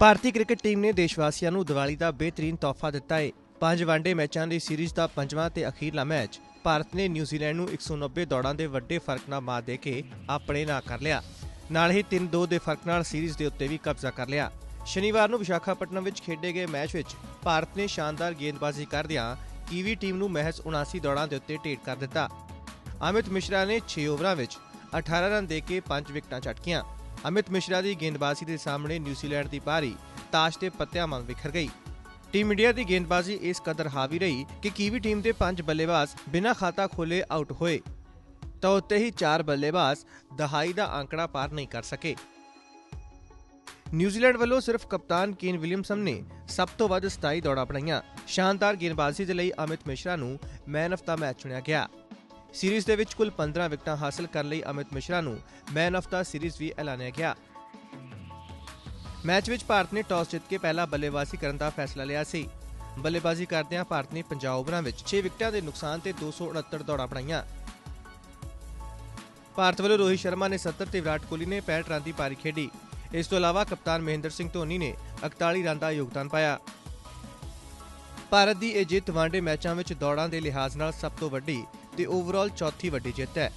ਭਾਰਤੀ cricket team ਨੇ ਦੇਸ਼ ਵਾਸੀਆਂ ਨੂੰ ਦੀਵਾਲੀ ਦਾ ਬਿਹਤਰੀਨ ਤੋਹਫਾ ਦਿੱਤਾ ਹੈ। ਪੰਜ ਵਨਡੇ ਮੈਚਾਂ ਦੀ ਸੀਰੀਜ਼ ਦਾ ਪੰਜਵਾਂ ਤੇ ਅਖੀਰਲਾ ਮੈਚ ਭਾਰਤ ਨੇ ਨਿਊਜ਼ੀਲੈਂਡ ਨੂੰ 190 ਦੌੜਾਂ ਦੇ ਵੱਡੇ ਫ਼ਰਕ ਨਾਲ ਮਾਤ ਦੇ ਕੇ ਆਪਣੇ ਨਾਂ ਕਰ ਲਿਆ। ਨਾਲ ਹੀ 3-2 ਦੇ ਫ਼ਰਕ ਨਾਲ ਸੀਰੀਜ਼ ਦੇ ਉੱਤੇ ਵੀ ਕਬਜ਼ਾ ਕਰ ਲਿਆ। ਸ਼ਨੀਵਾਰ ਨੂੰ ਵਿਸ਼ਾਖਾਪਟਨਮ ਵਿੱਚ ਖੇਡੇ ਗਏ ਮੈਚ ਵਿੱਚ ਭਾਰਤ ਨੇ ਸ਼ਾਨਦਾਰ ਗੇਂਦਬਾਜ਼ੀ ਕਰਦਿਆਂ ਕੀਵੀ ਟੀਮ ਨੂੰ ਮਹਿਜ਼ 79 ਦੌੜਾਂ ਦੇ ਉੱਤੇ ਢੇਡ ਕਰ ਦਿੱਤਾ। ਅਮਿਤ ਮਿਸ਼ਰਾ ਨੇ 6 ਓਵਰਾਂ ਵਿੱਚ 18 ਰਨ ਦੇ ਕੇ 5 ਵਿਕਟਾਂ ਝਟਕੀਆਂ। ਅਮਿਤ ਮਿਸ਼ਰਾ ਦੀ ਗੇਂਦਬਾਜ਼ੀ ਦੇ ਸਾਹਮਣੇ ਨਿਊਜ਼ੀਲੈਂਡ ਦੀ ਪਾਰੀ ਤਾਸ਼ ਦੇ ਪੱਤਿਆਂ ਵਾਂਗ ਵਿਖਰ ਗਈ। ਟੀਮ ਇੰਡੀਆ ਦੀ ਗੇਂਦਬਾਜ਼ੀ ਇਸ ਕਦਰ ਹਾਵੀ ਰਹੀ ਕਿ ਕੀਵੀ ਟੀਮ ਦੇ ਪੰਜ ਬੱਲੇਬਾਜ਼ ਬਿਨਾਂ ਖਾਤਾ ਖੋਲੇ ਆਊਟ ਹੋਏ। ਤਾਂ ਉੱਤੇ ਹੀ ਚਾਰ ਬੱਲੇਬਾਜ਼ ਦਹਾਈ ਦਾ ਅੰਕੜਾ ਪਾਰ ਨਹੀਂ ਕਰ ਸਕੇ। ਨਿਊਜ਼ੀਲੈਂਡ ਵੱਲੋਂ ਸਿਰਫ ਕਪਤਾਨ ਕੇਨ ਵਿਲੀਅਮਸਨ ਨੇ ਸਭ ਤੋਂ ਵੱਧ 27 ਦੌੜਾਂ ਬਣਾਈਆਂ। ਸ਼ਾਨਦਾਰ ਗੇਂਦਬਾਜ਼ੀ ਦੇ ਲਈ ਅਮਿਤ ਮਿਸ਼ਰਾ ਨੂੰ ਮੈਨ ਆਫ ਦਾ ਮੈਚ ਚੁਣਿਆ ਗਿਆ। ਸੀਰੀਜ਼ ਦੇ ਵਿੱਚ ਕੁੱਲ 15 ਵਿਕਟਾਂ ਹਾਸਲ ਕਰਨ ਲਈ ਅਮਿਤ ਮਿਸ਼ਰਾ ਨੂੰ ਮੈਨ ਆਫ ਦਾ ਸੀਰੀਜ਼ ਵੀ ਐਲਾਨਿਆ ਗਿਆ। ਮੈਚ ਵਿੱਚ ਭਾਰਤ ਨੇ ਟਾਸ ਜਿੱਤ ਕੇ ਪਹਿਲਾ ਬੱਲੇਬਾਜ਼ੀ ਕਰਨ ਦਾ ਫੈਸਲਾ ਲਿਆ ਸੀ। ਬੱਲੇਬਾਜ਼ੀ ਕਰਦਿਆਂ ਭਾਰਤ ਨੇ 50 ਓਵਰਾਂ ਵਿੱਚ 6 ਵਿਕਟਾਂ ਦੇ ਨੁਕਸਾਨ ਤੇ 269 ਦੌੜਾਂ ਬਣਾਈਆਂ। ਭਾਰਤ ਵੱਲੋਂ ਰੋਹਿਤ ਸ਼ਰਮਾ ਨੇ 70 ਤੇ ਵਿਰਾਟ ਕੋਹਲੀ ਨੇ 65 ਰਨ ਦੀ ਪਾਰੀ ਖੇਡੀ। ਇਸ ਤੋਂ ਇਲਾਵਾ ਕਪਤਾਨ ਮਹਿੰਦਰ ਸਿੰਘ ਧੋਨੀ ਨੇ 41 ਰਨ ਦਾ ਯੋਗਦਾਨ ਪਾਇਆ। ਭਾਰਤ ਦੀ ਇਹ ਜਿੱਤ ਵਨਡੇ ਮੈਚਾਂ ਵਿੱਚ ਦੌੜਾਂ ਦੇ ਲਿਹਾਜ਼ ਨਾਲ ਸਭ ਤੋਂ ਵੱਡੀ ਤੇ ਓਵਰਆਲ ਚੌਥੀ ਵੱਡੀ ਜਿੱਤ ਹੈ।